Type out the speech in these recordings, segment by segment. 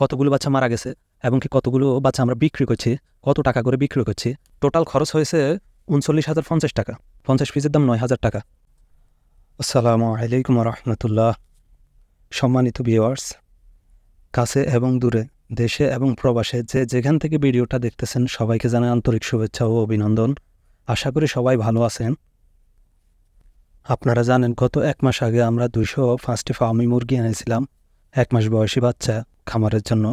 কতগুলো বাচ্চা মারা গেছে এবং কি কতগুলো বাচ্চা আমরা বিক্রি করছি, কত টাকা করে বিক্রি করছি। টোটাল খরচ হয়েছে উনচল্লিশ হাজার পঞ্চাশ টাকা, পঞ্চাশ পিসের দাম নয় হাজার টাকা। আসসালামু আলাইকুম রহমতুল্লাহ সম্মানিত ভিওয়ার্স কাছে এবং দূরে, দেশে এবং প্রবাসে যে যেখান থেকে ভিডিওটা দেখতেছেন, সবাইকে জানাই আন্তরিক শুভেচ্ছা ও অভিনন্দন। আশা করি সবাই ভালো আছেন। আপনারা জানেন, গত এক মাস আগে আমরা দুইশো পাঁচটি ফার্মি মুরগি এনেছিলাম। এক মাস বয়সী বাচ্চা খামারের জন্য।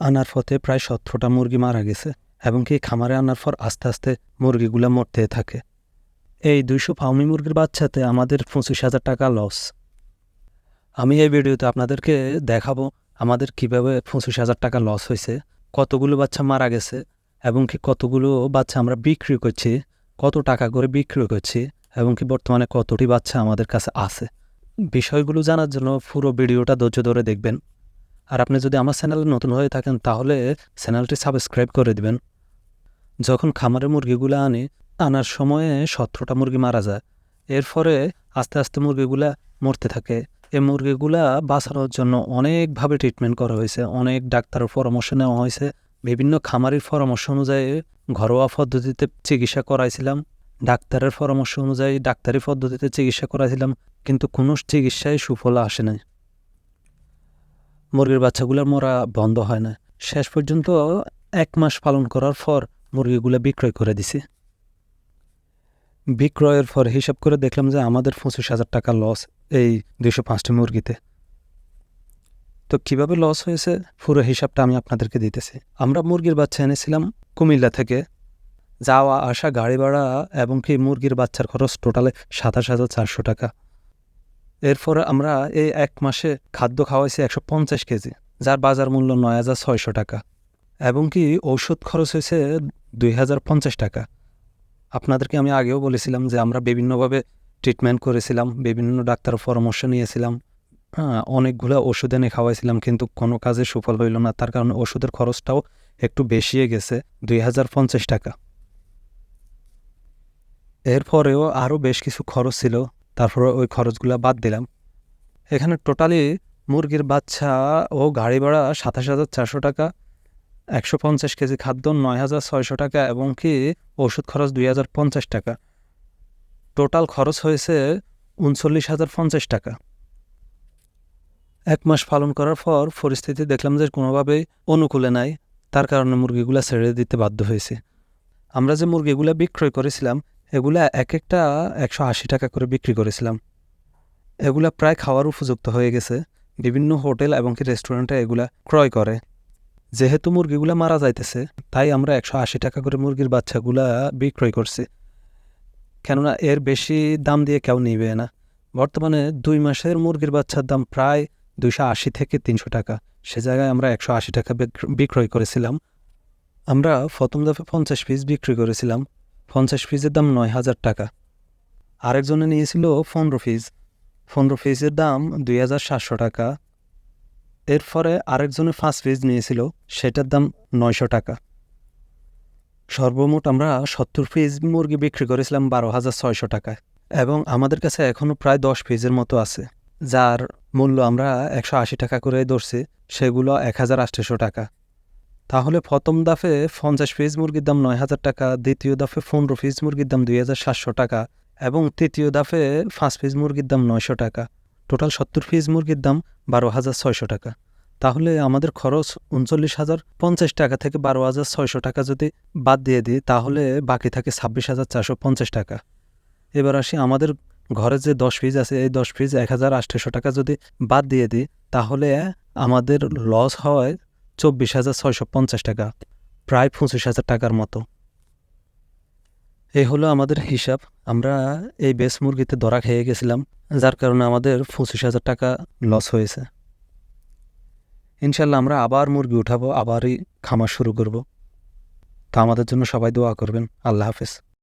আনার পথে প্রায় সতেরোটা মুরগি মারা গেছে এবং কি খামারে আনার পর আস্তে আস্তে মুরগিগুলো মরতে থাকে। এই দুইশো ফার্মি মুরগির বাচ্চাতে আমাদের পঁচিশ হাজার টাকা লস আমি এই ভিডিওতে আপনাদেরকে দেখাবো আমাদের কীভাবে পঁচিশ হাজার টাকা লস হয়েছে, কতগুলো বাচ্চা মারা গেছে এবং কি কতগুলো বাচ্চা আমরা বিক্রি করছি, কত টাকা করে বিক্রি করছি এবং কি বর্তমানে কতটি বাচ্চা আমাদের কাছে আছে। বিষয়গুলো জানার জন্য পুরো ভিডিওটা ধৈর্য ধরে দেখবেন। আর আপনি যদি আমার চ্যানেলে নতুন হয়ে থাকেন, তাহলে চ্যানেলটি সাবস্ক্রাইব করে দিবেন। যখন খামারে মুরগিগুলো আনি, আনার সময়ে সতেরোটা মুরগি মারা যায়। এরপরে আস্তে আস্তে মুরগিগুলা মরতে থাকে। এই মুরগিগুলা বাঁচানোর জন্য অনেকভাবে ট্রিটমেন্ট করা হয়েছে, অনেক ডাক্তারের পরামর্শ নেওয়া হয়েছে। বিভিন্ন খামারির পরামর্শ অনুযায়ী ঘরোয়া পদ্ধতিতে চিকিৎসা করাইছিলাম। ডাক্তারের পরামর্শ অনুযায়ী ডাক্তারি পদ্ধতিতে চিকিৎসা করাইছিলাম, কিন্তু কোনো চিকিৎসায় সুফল আসে নাই। মুরগির বাচ্চাগুলোর মরা বন্ধ হয় না শেষ পর্যন্ত এক মাস পালন করার পর মুরগিগুলো বিক্রয় করে দিছি। বিক্রয়ের পর হিসাব করে দেখলাম যে আমাদের পঁচিশ হাজার টাকা লস এই দুইশো পাঁচটি মুরগিতে। তো কীভাবে লস হয়েছে? পুরো হিসাবটা আমি আপনাদেরকে দিতেছি। আমরা মুরগির বাচ্চা এনেছিলাম কুমিল্লা থেকে। যাওয়া, আসা, গাড়ি ভাড়া এবং কি মুরগির বাচ্চার খরচ টোটালে সাতাশ হাজার চারশো টাকা। এরপর আমরা এই এক মাসে খাদ্য খাওয়াইছি একশো পঞ্চাশ কেজি, যার বাজার মূল্য নয় হাজার ছয়শো টাকা এবং কি ঔষধ খরচ হয়েছে দুই হাজার পঞ্চাশ টাকা। আপনাদেরকে আমি আগেও বলেছিলাম যে আমরা বিভিন্নভাবে ট্রিটমেন্ট করেছিলাম, বিভিন্ন ডাক্তারের পরামর্শ নিয়েছিলাম হ্যাঁ অনেকগুলো ওষুধ এনে খাওয়াইছিলাম, কিন্তু কোনো কাজে সুফল হইল না, তার কারণে ওষুধের খরচটাও একটু বেশিয়ে গেছে দুই হাজার পঞ্চাশ টাকা। এরপরেও আরও বেশ কিছু খরচ ছিল, তারপর ওই খরচগুলো বাদ দিলাম। এখানে টোটালি মুরগির বাচ্চা ও গাড়ি ভাড়া সাতাশ হাজার চারশো টাকা, একশো পঞ্চাশ কেজি খাদ্য নয় হাজার ছয়শো টাকা এবং কি ওষুধ খরচ দুই হাজার পঞ্চাশ টাকা। টোটাল খরচ হয়েছে উনচল্লিশ হাজার পঞ্চাশ টাকা। এক মাস পালন করার পর পরিস্থিতি দেখলাম যে কোনোভাবেই অনুকূলে নাই, তার কারণে মুরগিগুলা ছেড়ে দিতে বাধ্য হয়েছে। আমরা যে মুরগিগুলা বিক্রয় করেছিলাম এগুলা এক একটা একশো আশি টাকা করে বিক্রি করেছিলাম। এগুলা প্রায় খাওয়ার উপযুক্ত হয়ে গেছে। বিভিন্ন হোটেল এবং কি রেস্টুরেন্টে এগুলা ক্রয় করে। যেহেতু মুরগিগুলা মারা যাইতেছে, তাই আমরা একশো আশি টাকা করে মুরগির বাচ্চাগুলা বিক্রয় করছি। কেননা এর বেশি দাম দিয়ে কেউ নিবে না। বর্তমানে দুই মাসের মুরগির বাচ্চার দাম প্রায় দুইশো আশি থেকে তিনশো টাকা। সে জায়গায় আমরা একশো আশি টাকা বিক্রয় করেছিলাম। আমরা প্রথম দফে পঞ্চাশ পিস বিক্রি করেছিলাম। পঞ্চাশ পিসের দাম নয় হাজার টাকা। আরেকজনে নিয়েছিল পনেরো পিস পনেরো পিসের দাম দুই হাজার সাতশো টাকা। এরপরে আরেকজনে পাঁচ পিস নিয়েছিল, সেটার দাম নয়শো টাকা। সর্বমোট আমরা সত্তর পিস মুরগি বিক্রি করেছিলাম বারো হাজার ছয়শো টাকায়, এবং আমাদের কাছে এখনও প্রায় দশ পিসের মতো আছে, যার মূল্য আমরা একশো আশি টাকা করে ধরছি, সেগুলো এক হাজার আটশোশো টাকা। তাহলে প্রথম দাফে পঞ্চাশ পিস মুরগির দাম নয় হাজার টাকা, দ্বিতীয় দাফে পনেরো পিস মুরগির দাম দুই হাজার সাতশো টাকা এবং তৃতীয় দাফে পাঁচ পিস মুরগির দাম নয়শো টাকা। টোটাল সত্তর পিস মুরগির দাম বারো হাজার ছয়শো টাকা। তাহলে আমাদের খরচ উনচল্লিশ হাজার পঞ্চাশ টাকা থেকে বারো হাজার ছয়শো টাকা যদি বাদ দিয়ে দিই, তাহলে বাকি থাকে ছাব্বিশ হাজার চারশো পঞ্চাশ টাকা। এবার আসি আমাদের ঘরে যে দশ পিস আছে, এই দশ পিস এক হাজার আটশোশো টাকা যদি বাদ দিয়ে দিই, তাহলে আমাদের লস হয় চব্বিশ হাজার ছয়শো পঞ্চাশ টাকা, প্রায় পঁচিশ হাজার টাকার মতো। এই হলো আমাদের হিসাব। আমরা এই বেস মুরগিতে ধরা খেয়ে গেছিলাম, যার কারণে আমাদের পঁচিশ হাজার টাকা লস হয়েছে। ইনশাল্লাহ আমরা আবার মুরগি উঠাবো, আবারই খামার শুরু করব। তা আমাদের জন্য সবাই দোয়া করবেন। আল্লাহ হাফেজ।